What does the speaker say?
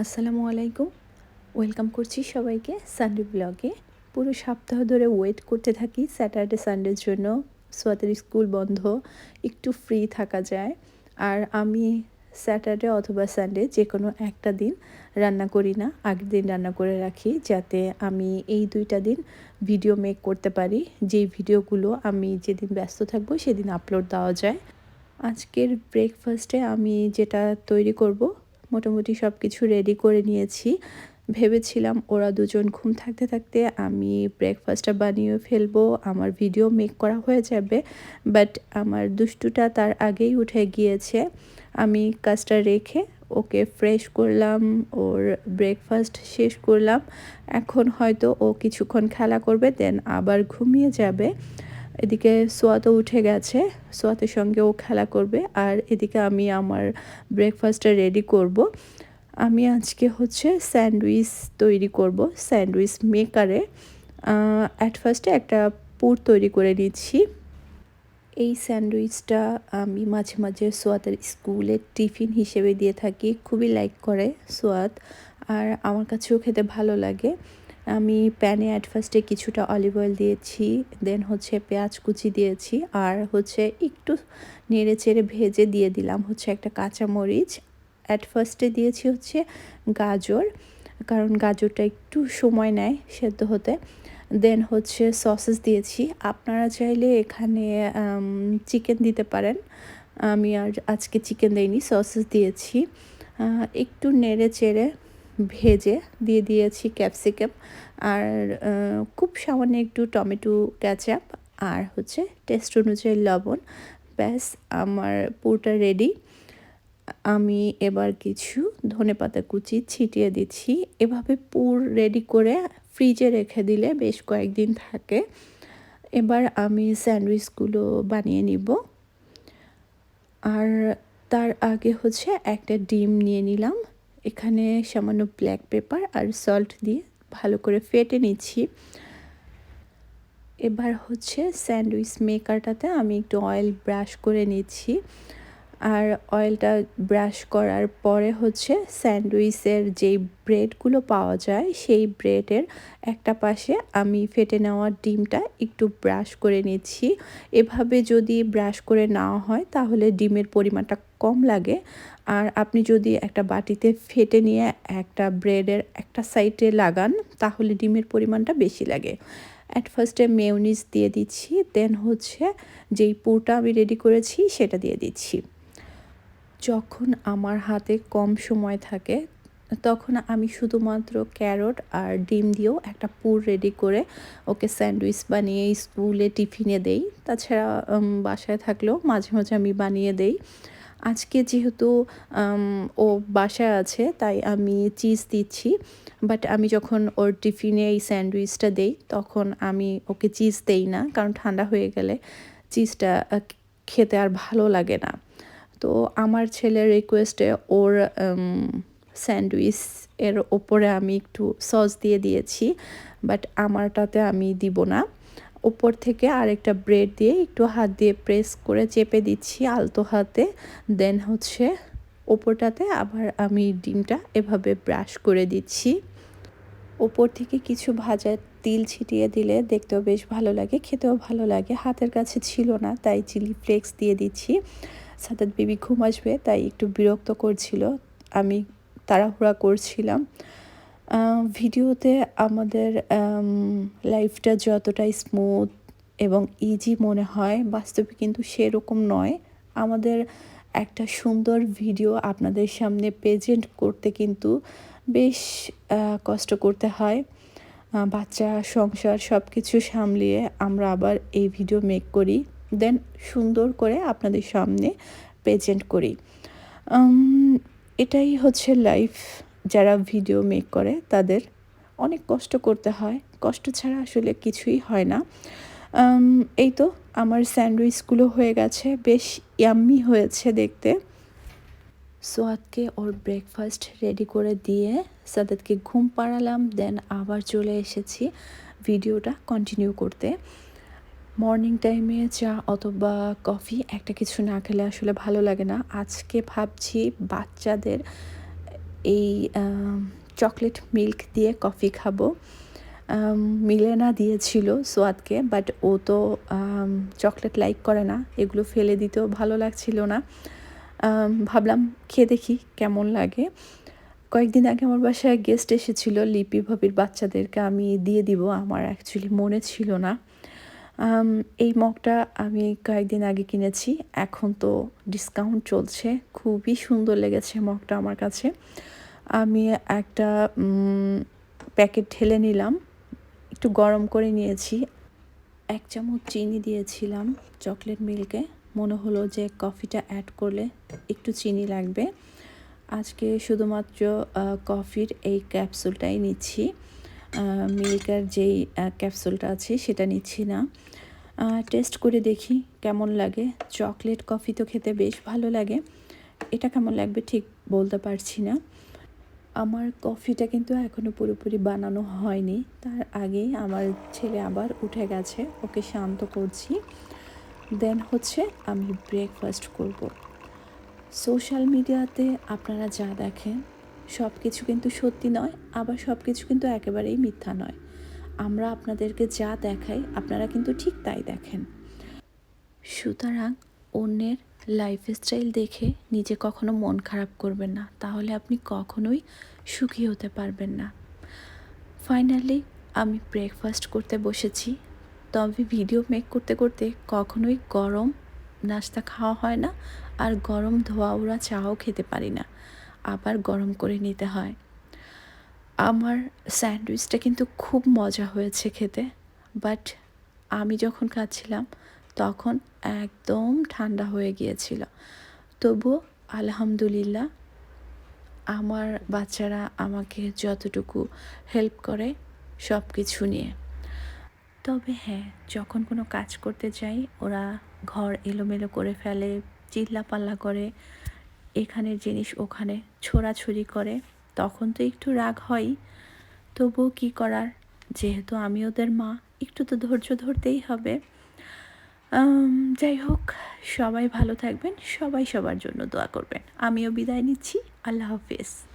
আসসালামু আলাইকুম। ওয়েলকাম করছি সবাইকে সানডে ব্লগে পুরো সপ্তাহ ধরে ওয়েট করতে থাকি স্যাটারডে সানডের জন্য। সোয়াতের স্কুল বন্ধ, একটু ফ্রি থাকা যায়। আর আমি স্যাটারডে অথবা সানডে যে কোনো একটা দিন রান্না করি না, আগের দিন রান্না করে রাখি যাতে আমি এই দুইটা দিন ভিডিও মেক করতে পারি। যেই ভিডিওগুলো আমি যেদিন ব্যস্ত থাকব সেদিন আপলোড দেওয়া যায়। আজকের ব্রেকফাস্টে আমি যেটা তৈরি করব মোটামুটি সব কিছু রেডি করে নিয়েছি। ভেবেছিলাম ওরা দুজন ঘুম থাকতে থাকতে আমি ব্রেকফাস্টটা বানিয়ে ফেলব, আমার ভিডিও মেক করা হয়ে যাবে। বাট আমার দুষ্টুটা তার আগেই উঠে গিয়েছে। আমি কাজটা রেখে ওকে ফ্রেশ করলাম, ওর ব্রেকফাস্ট শেষ করলাম। এখন হয়তো ও কিছুক্ষণ খেলা করবে দেন আবার ঘুমিয়ে যাবে। এদিকে সোয়াতো উঠে গেছে, সোয়াতের সঙ্গে ও খেলা করবে। আর এদিকে আমি আমার ব্রেকফাস্টটা রেডি করব। আমি আজকে হচ্ছে স্যান্ডউইচ তৈরি করব স্যান্ডউইচ মেকারে অ্যাট ফার্স্টে একটা পুর তৈরি করে নিচ্ছি। এই স্যান্ডউইচটা আমি মাঝে মাঝে সোয়াতের স্কুলে টিফিন হিসেবে দিয়ে থাকি, খুবই লাইক করে সোয়াত। আর আমার কাছেও খেতে ভালো লাগে। আমি প্যানে অ্যাট ফার্স্টে কিছুটা অলিভ অয়েল দিয়েছি দেন হচ্ছে পেঁয়াজ কুচি দিয়েছি, আর হচ্ছে একটু নেড়ে চেড়ে ভেজে দিয়ে দিলাম হচ্ছে একটা কাঁচামরিচ। অ্যাট ফার্স্টে দিয়েছি হচ্ছে গাজর, কারণ গাজরটা একটু সময় নেয় সেদ্ধ হতে। দেন হচ্ছে সসেস দিয়েছি। আপনারা চাইলে এখানে চিকেন দিতে পারেন। আমি আর আজকে চিকেন দিইনি সসেস দিয়েছি। একটু নেড়ে চেড়ে ভেজে দিয়ে দিয়েছি ক্যাপসিকাম। আর খুব সামান্য একটু টমেটো ক্যাচাপ আর হচ্ছে টেস্ট অনুযায়ী লবণ। ব্যাস, আমার পুরোটা রেডি আমি এবার কিছু ধনে পাতা কুচি ছিটিয়ে দিচ্ছি। এভাবে পুর রেডি করে ফ্রিজে রেখে দিলে বেশ কয়েকদিন থাকে। এবার আমি স্যান্ডউইচগুলো বানিয়ে নিব। আর তার আগে হচ্ছে একটা ডিম নিয়ে নিলাম। এখানে সামান্য ব্ল্যাক পেপার আর সল্ট দিয়ে ভালো করে ফেটে নিচ্ছি। এবার হচ্ছে স্যান্ডউইচ মেকারটাতে আমি একটু অয়েল ব্রাশ করে নিচ্ছি। আর অয়েলটা ব্রাশ করার পরে হচ্ছে স্যান্ডউইচের যেই ব্রেডগুলো পাওয়া যায়, সেই ব্রেডের একটা পাশে আমি ফেটে নেওয়া ডিমটা একটু ব্রাশ করে নিচ্ছি। এভাবে যদি ব্রাশ করে নেওয়া হয়, তাহলে ডিমের পরিমাণটা কম লাগে। আর আপনি যদি একটা বাটিতে ফেটে নিয়ে একটা ব্রেডের একটা সাইডে লাগান, তাহলে ডিমের পরিমাণটা বেশি লাগে। অ্যাট ফার্স্টে মেউনিস দিয়ে দিচ্ছি দেন হচ্ছে যেই পুরটা আমি রেডি করেছি সেটা দিয়ে দিচ্ছি। যখন আমার হাতে কম সময় থাকে, তখন আমি শুধুমাত্র ক্যারট আর ডিম দিয়েও একটা পুর রেডি করে ওকে স্যান্ডউইচ বানিয়ে স্কুলে টিফিনে দেই। তাছাড়া বাসায় থাকলেও মাঝে মাঝে আমি বানিয়ে দেই। আজকে যেহেতু ও বাসায় আছে, তাই আমি চিজ দিচ্ছি। বাট আমি যখন ওর টিফিনে এই স্যান্ডউইচটা দেই, তখন আমি ওকে চিজ দেই না, কারণ ঠান্ডা হয়ে গেলে চিজটা খেতে আর ভালো লাগে না। তো আমার ছেলের রিকোয়েস্টে ওর স্যান্ডউইচ এর ওপরে আমি একটু সস দিয়ে দিয়েছি, বাট আমারটাতে আমি দিব না। ওপর থেকে আরেকটা ব্রেড দিয়ে একটু হাত দিয়ে প্রেস করে চেপে দিচ্ছি আলতো হাতে। দেন হচ্ছে ওপরটাতে আবার আমি ডিমটা এভাবে ব্রাশ করে দিচ্ছি। ওপর থেকে কিছু ভাজা তিল ছিটিয়ে দিলে দেখতেও বেশ ভালো লাগে, খেতেও ভালো লাগে। হাতের কাছে ছিল না, তাই চিলি ফ্লেক্স দিয়ে দিচ্ছি। সাদাত বেবি ঘুম আসবে, তাই একটু বিরক্ত করছিল। আমি তাড়াহুড়া করছিলাম। ভিডিওতে আমাদের লাইফটা যতটা স্মুথ এবং ইজি মনে হয়, বাস্তবে কিন্তু সেরকম নয়। আমাদের একটা সুন্দর ভিডিও আপনাদের সামনে প্রেজেন্ট করতে কিন্তু বেশ কষ্ট করতে হয়। বাচ্চা, সংসার সব কিছু সামলিয়ে আমরা আবার এই ভিডিও মেক করি দেন সুন্দর করে আপনাদের সামনে প্রেজেন্ট করি। এটাই হচ্ছে লাইফ যারা ভিডিও মেক করে, তাদের অনেক কষ্ট করতে হয়। কষ্ট ছাড়া আসলে কিছুই হয় না। এই তো আমার স্যান্ডউইচগুলো হয়ে গেছে, বেশ ইয়াম্মি হয়েছে দেখতে। সোয়াদকে ওর ব্রেকফাস্ট রেডি করে দিয়ে সাদাতকে ঘুম পাড়ালাম দেন আবার চলে এসেছি ভিডিওটা কন্টিনিউ করতে। মর্নিং টাইমে চা অথবা কফি একটা কিছু না খেলে আসলে ভালো লাগে না। আজকে ভাবছি বাচ্চাদের এই চকলেট মিল্ক দিয়ে কফি খাব। মিলেনা দিয়েছিল সোয়াদকে বাট ও তো চকলেট লাইক করে না। এগুলো ফেলে দিতেও ভালো লাগছিল না। ভাবলাম খেয়ে দেখি কেমন লাগে। কয়েকদিন আগে আমার বাসায় গেস্ট এসেছিল লিপি ভাবির বাচ্চাদেরকে। আমি দিয়ে দিব, আমার অ্যাকচুয়ালি মনে ছিল না। এই মগটা আমি কয়েকদিন আগে কিনেছি। এখন তো ডিসকাউন্ট চলছে। খুবই সুন্দর লেগেছে মগটা আমার কাছে। আমি একটা প্যাকেট ঢেলে নিলাম। একটু গরম করে নিয়েছি। এক চামচ চিনি দিয়েছিলাম চকলেট মিল্কে মনে হলো যে কফিটা অ্যাড করলে একটু চিনি লাগবে। আজকে শুধুমাত্র কফির এই ক্যাপসুলটাই নিচ্ছি। মিল্কের যেই ক্যাপসুলটা আছে সেটা নিচ্ছি না। টেস্ট করে দেখি কেমন লাগে। চকলেট কফি তো খেতে বেশ ভালো লাগে। এটা কেমন লাগবে ঠিক বলতে পারছি না। আমার কফিটা কিন্তু এখনও পুরোপুরি বানানো হয়নি। তার আগেই আমার ছেলে আবার উঠে গেছে। ওকে শান্ত করছি। দেন হচ্ছে আমি ব্রেকফাস্ট করব। সোশ্যাল মিডিয়াতে আপনারা যা দেখেন সব কিছু কিন্তু সত্যি নয়, আবার সব কিছু কিন্তু একেবারেই মিথ্যা নয়। আমরা আপনাদেরকে যা দেখাই, আপনারা কিন্তু ঠিক তাই দেখেন। সুতরাং অন্যের লাইফস্টাইল দেখে নিজে কখনো মন খারাপ করবেন না, তাহলে আপনি কখনোই সুখী হতে পারবেন না। ফাইনালি আমি ব্রেকফাস্ট করতে বসেছি। তবে ভিডিও মেক করতে করতে কখনোই গরম নাস্তা খাওয়া হয় না, আর গরম ধোয়া ওরা চাও খেতে পারি না। আবার গরম করে নিতে হয়। আমার স্যান্ডউইচটা কিন্তু খুব মজা হয়েছে খেতে বাট আমি যখন খাচ্ছিলাম তখন একদম ঠান্ডা হয়ে গিয়েছিল। তবুও আলহামদুলিল্লাহ আমার বাচ্চারা আমাকে যতটুকু হেল্প করে সব কিছু নিয়ে। তবে হ্যাঁ যখন কোনো কাজ করতে যাই, ওরা ঘর এলোমেলো করে ফেলে, চিল্লাপাল্লা করে এখানের জিনিস ওখানে ছোড়াছুরি করে, তখন তো একটু রাগ হয়। তবুও কি করার? যেহেতু আমি ওদের মা, একটু তো ধৈর্য ধরতেই হবে। যাই হোক, সবাই ভালো থাকবেন, সবাই সবার জন্য দোয়া করবেন। আমিও বিদায় নিচ্ছি। আল্লাহ হাফিজ।